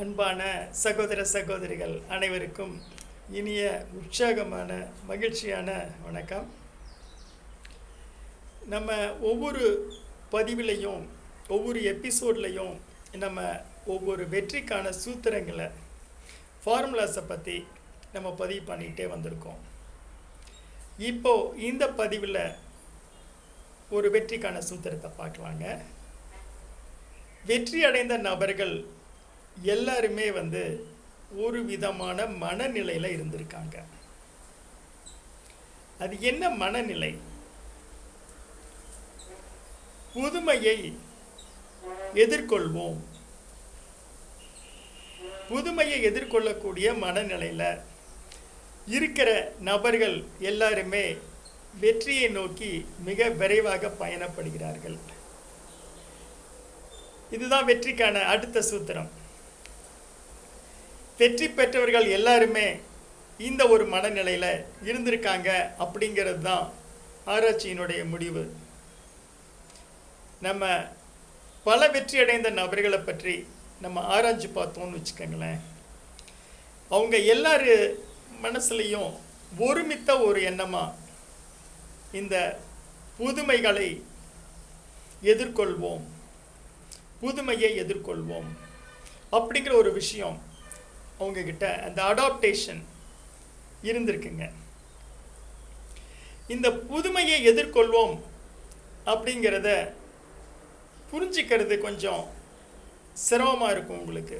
அன்பான சகோதர சகோதரிகள் அனைவருக்கும் இனிய உற்சாகமான மகிழ்ச்சியான வணக்கம். நம்ம ஒவ்வொரு பதிவிலையும் ஒவ்வொரு எபிசோட்லையும் நம்ம ஒவ்வொரு வெற்றிக்கான சூத்திரங்களை ஃபார்முலாஸை பற்றி நம்ம பதிவு பண்ணிகிட்டே வந்திருக்கோம். இப்போ இந்த பதிவில் ஒரு வெற்றிக்கான சூத்திரத்தை பார்க்கலாங்க. வெற்றி அடைந்த நபர்கள் எல்லாருமே வந்து ஒரு விதமான மனநிலையில் இருந்திருக்காங்க. அது என்ன மனநிலை? புதுமையை எதிர்கொள்வோம். புதுமையை எதிர்கொள்ளக்கூடிய மனநிலையில் இருக்கிற நபர்கள் எல்லாருமே வெற்றியை நோக்கி மிக விரைவாக பயணப்படுகிறார்கள். இதுதான் வெற்றிக்கான அடுத்த சூத்திரம். வெற்றி பெற்றவர்கள் எல்லாருமே இந்த ஒரு மனநிலையில் இருந்திருக்காங்க அப்படிங்கிறது தான் ஆராய்ச்சியினுடைய முடிவு. நம்ம பல வெற்றி அடைந்த நபர்களை பற்றி நம்ம ஆராய்ச்சி பார்த்தோம்னு வச்சுக்கோங்களேன். அவங்க எல்லாரு மனசுலையும் ஒருமித்த ஒரு எண்ணமாக இந்த புதுமைகளை எதிர்கொள்வோம். புதுமையை எதிர்கொள்வோம். அப்படிங்கிற ஒரு விஷயம் அவங்கக்கிட்ட அந்த அடாப்டேஷன் இருந்திருக்குங்க. இந்த புதுமையை எதிர்கொள்வோம் அப்படிங்கிறத புரிஞ்சிக்கிறது கொஞ்சம் சிரமமாக இருக்கும் உங்களுக்கு.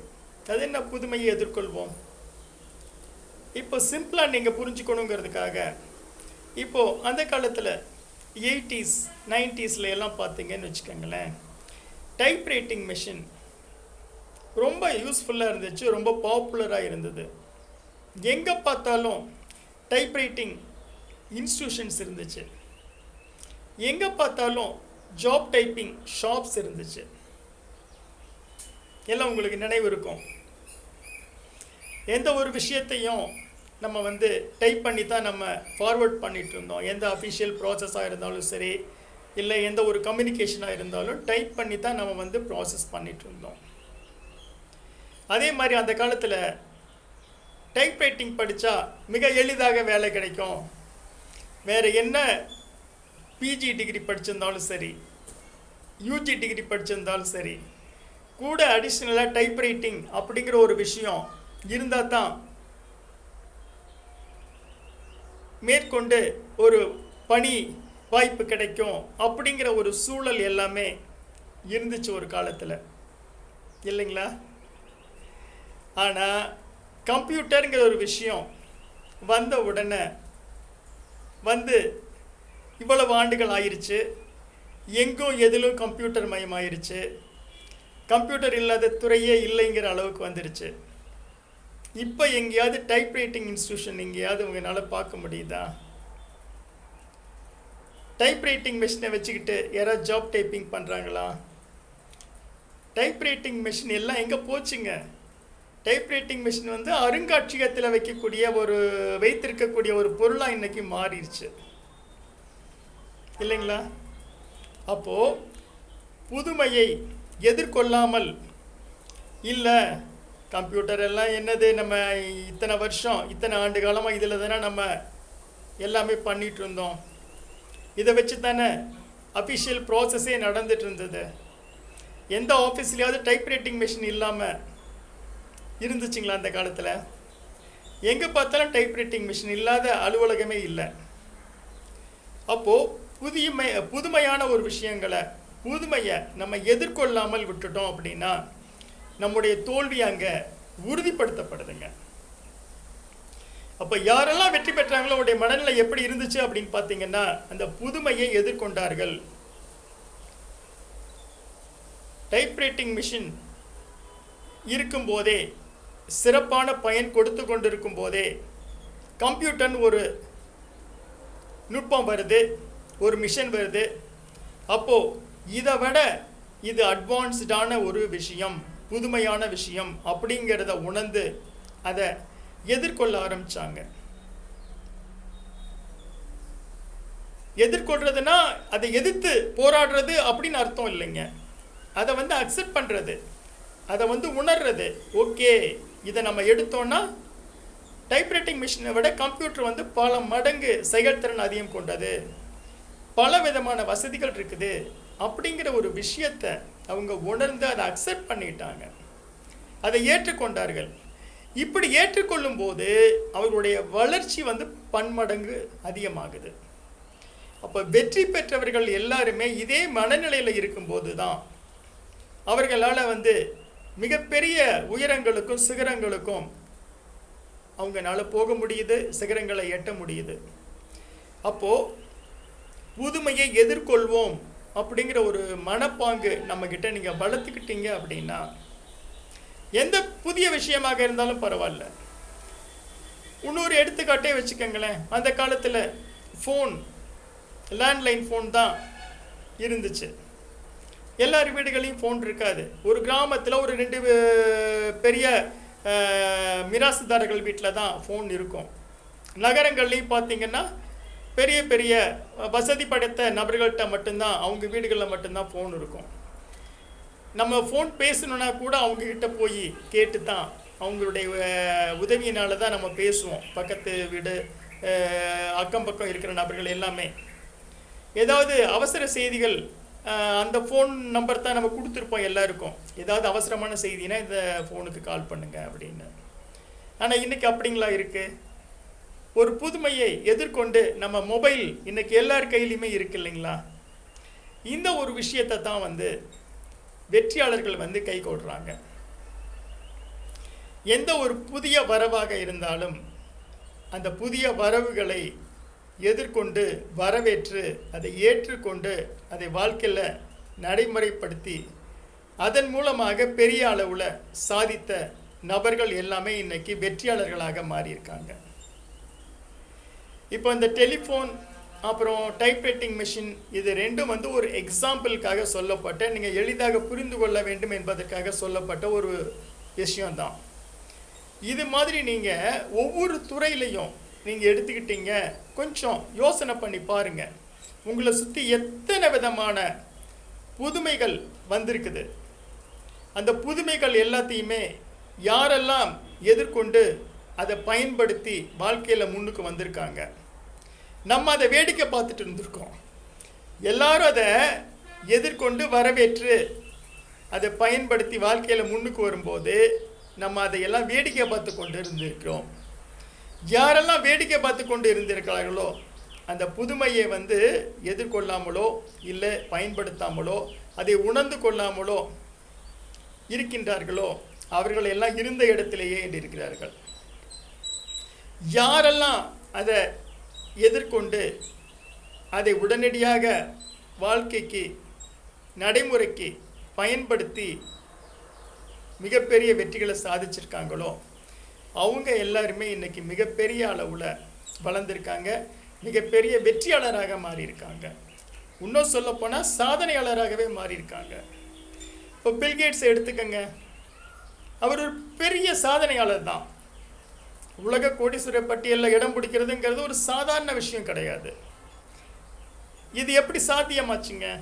அது என்ன புதுமையை எதிர்கொள்வோம்? இப்போ சிம்பிளாக நீங்கள் புரிஞ்சுக்கணுங்கிறதுக்காக இப்போது அந்த காலத்தில் எயிட்டிஸ் நைன்டிஸில் எல்லாம் பார்த்தீங்கன்னு வச்சுக்கோங்களேன். டைப் ரைட்டிங் மிஷின் ரொம்ப யூஸ்ஃபுல்லாக இருந்துச்சு ரொம்ப பாப்புலராக இருந்தது. எங்கே பார்த்தாலும் டைப் ரைட்டிங் இன்ஸ்டியூஷன்ஸ் இருந்துச்சு. எங்கே பார்த்தாலும் ஜாப் டைப்பிங் ஷாப்ஸ் இருந்துச்சு. எல்லாம் உங்களுக்கு நினைவு இருக்கும். எந்த ஒரு விஷயத்தையும் நம்ம வந்து டைப் பண்ணி தான் நம்ம ஃபார்வர்ட் பண்ணிகிட்டு இருந்தோம். எந்த அஃபிஷியல் ப்ராசஸாக இருந்தாலும் சரி இல்லை எந்த ஒரு கம்யூனிகேஷனாக இருந்தாலும் டைப் பண்ணி தான் நம்ம வந்து ப்ராசஸ் பண்ணிகிட்டு இருந்தோம். அதே மாதிரி அந்த காலத்தில் டைப் ரைட்டிங் படித்தா மிக எளிதாக வேலை கிடைக்கும். வேறு என்ன பிஜி டிகிரி படிச்சிருந்தாலும் சரி யூஜி டிகிரி படிச்சிருந்தாலும் சரி கூட அடிஷ்னலாக டைப் ரைட்டிங் அப்படிங்கிற ஒரு விஷயம் இருந்தால் தான் மேற்கொண்டு ஒரு பணி வாய்ப்பு கிடைக்கும் அப்படிங்கிற ஒரு சூழல் எல்லாமே இருந்துச்சு ஒரு காலத்தில். இல்லைங்களா? ஆனால் கம்ப்யூட்டருங்கிற ஒரு விஷயம் வந்த உடனே வந்து இவ்வளவு ஆண்டுகள் ஆயிடுச்சு எங்கும் எதிலும் கம்ப்யூட்டர் மயமாயிருச்சு. கம்ப்யூட்டர் இல்லாத துறையே இல்லைங்கிற அளவுக்கு வந்துருச்சு. இப்போ எங்கேயாவது டைப் ரைட்டிங் இன்ஸ்டியூஷன் எங்கேயாவது உங்களால் பார்க்க முடியுதா? டைப் ரைட்டிங் மிஷினை வச்சுக்கிட்டு யாராவது ஜாப் டைப்பிங் பண்ணுறாங்களா டைப் ரைட்டிங் மிஷின் எல்லாம் எங்கே போச்சுங்க? டைப் ரைட்டிங் மிஷின் வந்து அருங்காட்சியகத்தில் வைக்கக்கூடிய ஒரு வைத்திருக்கக்கூடிய ஒரு பொருளாக இன்னைக்கு மாறிடுச்சு. இல்லைங்களா? அப்போது புதுமையை எதிர்கொள்ளாமல் இல்லை கம்ப்யூட்டர் எல்லாம் என்னது நம்ம இத்தனை வருஷம் இத்தனை ஆண்டு காலமாக இதில் தானே நம்ம எல்லாமே பண்ணிகிட்டு இருந்தோம். இதை வச்சு தானே அஃபிஷியல் ப்ராசஸே நடந்துட்டு இருந்தது. எந்த ஆஃபீஸ்லேயாவது டைப் ரைட்டிங் மிஷின் இல்லாமல் இருந்துச்சுங்களா அந்த காலத்தில்? எங்கே பார்த்தாலும் டைப் ரைட்டிங் மிஷின் இல்லாத அலுவலகமே இல்லை. அப்போது புதியமை புதுமையான ஒரு விஷயங்களை புதுமையை நம்ம எதிர்கொள்ளாமல் விட்டுட்டோம் அப்படின்னா நம்முடைய தோல்வி அங்கே உறுதிப்படுத்தப்படுதுங்க. அப்போ யாரெல்லாம் வெற்றி பெற்றாங்களோ அவருடைய மனநிலை எப்படி இருந்துச்சு அப்படின்னு பார்த்தீங்கன்னா அந்த புதுமையை எதிர்கொண்டார்கள். டைப்ரைட்டிங் மிஷின் இருக்கும்போதே சிறப்பான பயன் கொடுத்து கொண்டிருக்கும் போதே கம்ப்யூட்டர்னு ஒரு நுட்பம் வருது ஒரு மிஷன் வருது. அப்போது இதை விட இது அட்வான்ஸ்டான ஒரு விஷயம் புதுமையான விஷயம் அப்படிங்கிறத உணர்ந்து அதை எதிர்கொள்ள ஆரம்பித்தாங்க எதிர்கொள்றதுனா அதை எதிர்த்து போராடுறது அப்படின்னு அர்த்தம் இல்லைங்க. அதை வந்து அக்செப்ட் பண்ணுறது அதை வந்து உணர்றது. ஓகே இதை நம்ம எடுத்தோன்னா டைப்ரைட்டிங் மிஷினை விட கம்ப்யூட்டர் வந்து பல மடங்கு செயல்திறன் அதிகம் கொண்டது. பல விதமான வசதிகள் இருக்குது. அப்படிங்கிற ஒரு விஷயத்தை அவங்க உணர்ந்து அதை அக்செப்ட் பண்ணிட்டாங்க. அதை ஏற்றுக்கொண்டார்கள். இப்படி ஏற்றுக்கொள்ளும் போது அவர்களுடைய வளர்ச்சி வந்து பன்மடங்கு அதிகமாகுது. அப்போ வெற்றி பெற்றவர்கள் எல்லாருமே இதே மனநிலையில் இருக்கும்போது தான் அவர்களால் வந்து மிகப்பெரிய உயரங்களுக்கும் சிகரங்களுக்கும் அவங்கனால போக முடியுது சிகரங்களை எட்ட முடியுது. அப்போது புதுமையை எதிர்கொள்வோம் அப்படிங்கிற ஒரு மனப்பாங்கு நம்மக்கிட்ட நீங்கள் வளர்த்துக்கிட்டீங்க அப்படின்னா எந்த புதிய விஷயமாக இருந்தாலும் பரவாயில்ல. இன்னொரு எடுத்துக்காட்டே வச்சுக்கோங்களேன். அந்த காலத்தில் ஃபோன் லேண்ட்லைன் ஃபோன் தான் இருந்துச்சு. எல்லார் வீடுகளையும் ஃபோன் இருக்காது. ஒரு கிராமத்தில் ஒரு ரெண்டு பெரிய மிராசுதாரர்கள் வீட்டில் தான் ஃபோன் இருக்கும். நகரங்கள்லையும் பார்த்திங்கன்னா பெரிய பெரிய வசதி படைத்த நபர்கள்ட்ட மட்டும்தான் அவங்க வீடுகளில் மட்டும்தான் ஃபோன் இருக்கும். நம்ம ஃபோன் பேசணுன்னா கூட அவங்கக்கிட்ட போய் கேட்டு தான் அவங்களுடைய உதவியினால தான் நம்ம பேசுவோம். பக்கத்து வீடு அக்கம் பக்கம் இருக்கிற நபர்கள் எல்லாமே. ஏதாவது அவசர செய்திகள் அந்த ஃபோன் நம்பர் தான் நம்ம கொடுத்துருப்போம் எல்லாருக்கும். ஏதாவது அவசரமான செய்தினா இந்த ஃபோனுக்கு கால் பண்ணுங்கள் அப்படின்னு. ஆனால் இன்னைக்கு அப்படிங்களா இருக்குது ஒரு புதுமையை எதிர்கொண்டு நம்ம மொபைல் இன்றைக்கி எல்லார் கையிலையுமே இருக்கு இல்லைங்களா? இந்த ஒரு விஷயத்தை தான் வந்து வெற்றியாளர்கள் வந்து கை கொடுறாங்க எந்த ஒரு புதிய வரவாக இருந்தாலும் அந்த புதிய வரவுகளை எதிர்கொண்டு வரவேற்று அதை ஏற்றுக்கொண்டு அதை வாழ்க்கையில் நடைமுறைப்படுத்தி அதன் மூலமாக பெரிய அளவில் சாதித்த நபர்கள் எல்லாமே இன்றைக்கி வெற்றியாளர்களாக மாறியிருக்காங்க. இப்போ இந்த டெலிஃபோன் அப்புறம் டைப்ரைட்டிங் மிஷின் இது ரெண்டும் வந்து ஒரு எக்ஸாம்பிளுக்காக சொல்லப்பட்ட நீங்கள் எளிதாக புரிந்து கொள்ள வேண்டும் என்பதற்காக சொல்லப்பட்ட ஒரு விஷயம்தான். இது மாதிரி நீங்கள் ஒவ்வொரு துறையிலையும் நீங்கள் எடுத்துக்கிட்டீங்க. கொஞ்சம் யோசனை பண்ணி பாருங்கள் உங்களை சுற்றி எத்தனை விதமான புதுமைகள் வந்திருக்குது. அந்த புதுமைகள் எல்லாத்தையுமே யாரெல்லாம் எதிர்கொண்டு அதை பயன்படுத்தி வாழ்க்கையில் முன்னுக்கு வந்திருக்காங்க. நம்ம அதை வேடிக்கை பார்த்துட்டு இருந்திருக்கோம். எல்லாரும் அதை எதிர்கொண்டு வரவேற்று அதை பயன்படுத்தி வாழ்க்கையில் முன்னுக்கு வரும்போது நம்ம அதையெல்லாம் வேடிக்கை பார்த்து கொண்டு இருந்திருக்கிறோம். யாரெல்லாம் வேடிக்கை பார்த்து கொண்டு இருந்திருக்கிறார்களோ அந்த புதுமையை வந்து எதிர்கொள்ளாமலோ இல்லை பயன்படுத்தாமலோ அதை உணர்ந்து கொள்ளாமலோ இருக்கின்றார்களோ அவர்கள் எல்லாம் இருந்த இடத்திலேயே இருக்கிறார்கள். யாரெல்லாம் அதை எதிர்கொண்டு அதை உடனடியாக வாழ்க்கைக்கு நடைமுறைக்கு பயன்படுத்தி மிகப்பெரிய வெற்றிகளை சாதிச்சிருக்காங்களோ அவங்க எல்லாருமே இன்றைக்கி மிகப்பெரிய அளவில் வளர்ந்துருக்காங்க. மிகப்பெரிய வெற்றியாளராக மாறியிருக்காங்க. இன்னும் சொல்லப்போனால் சாதனையாளராகவே மாறியிருக்காங்க. இப்போ பில்கேட்ஸ் எடுத்துக்கங்க. அவர் ஒரு பெரிய சாதனையாளர் தான். உலக கோடீஸ்வர பட்டியலில் இடம் பிடிக்கிறதுங்கிறது ஒரு சாதாரண விஷயம் கிடையாது. இது எப்படி சாத்தியமாச்சுங்க?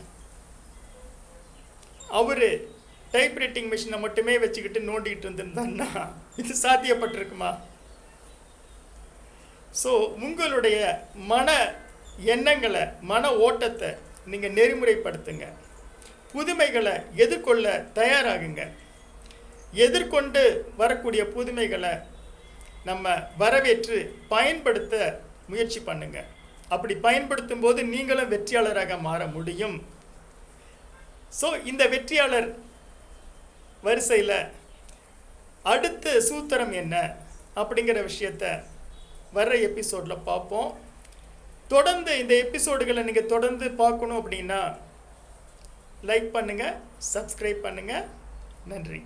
அவர் டைப்ரைட்டிங் மிஷினை மட்டுமே வச்சுக்கிட்டு நோண்டிக்கிட்டு இருந்திருந்தான்னா இது சாத்தியப்பட்டிருக்குமா? ஸோ உங்களுடைய மன எண்ணங்களை மன ஓட்டத்தை நீங்கள் நெறிமுறைப்படுத்துங்க. புதுமைகளை எதிர்கொள்ள தயாராகுங்க. எதிர்கொண்டு வரக்கூடிய புதுமைகளை நம்ம வரவேற்று பயன்படுத்த முயற்சி பண்ணுங்க. அப்படி பயன்படுத்தும் போது நீங்களும் வெற்றியாளராக மாற முடியும். ஸோ இந்த வெற்றியாளர் வரிசையில் அடுத்த சூத்திரம் என்ன? அப்படிங்கிற விஷயத்த வர்ற எபிசோடில் பார்ப்போம். தொடர்ந்து இந்த எபிசோடுகளை நீங்கள் தொடர்ந்து பார்க்கணும் அப்படின்னா லைக் பண்ணுங்கள் சப்ஸ்கிரைப் பண்ணுங்கள் நன்றி.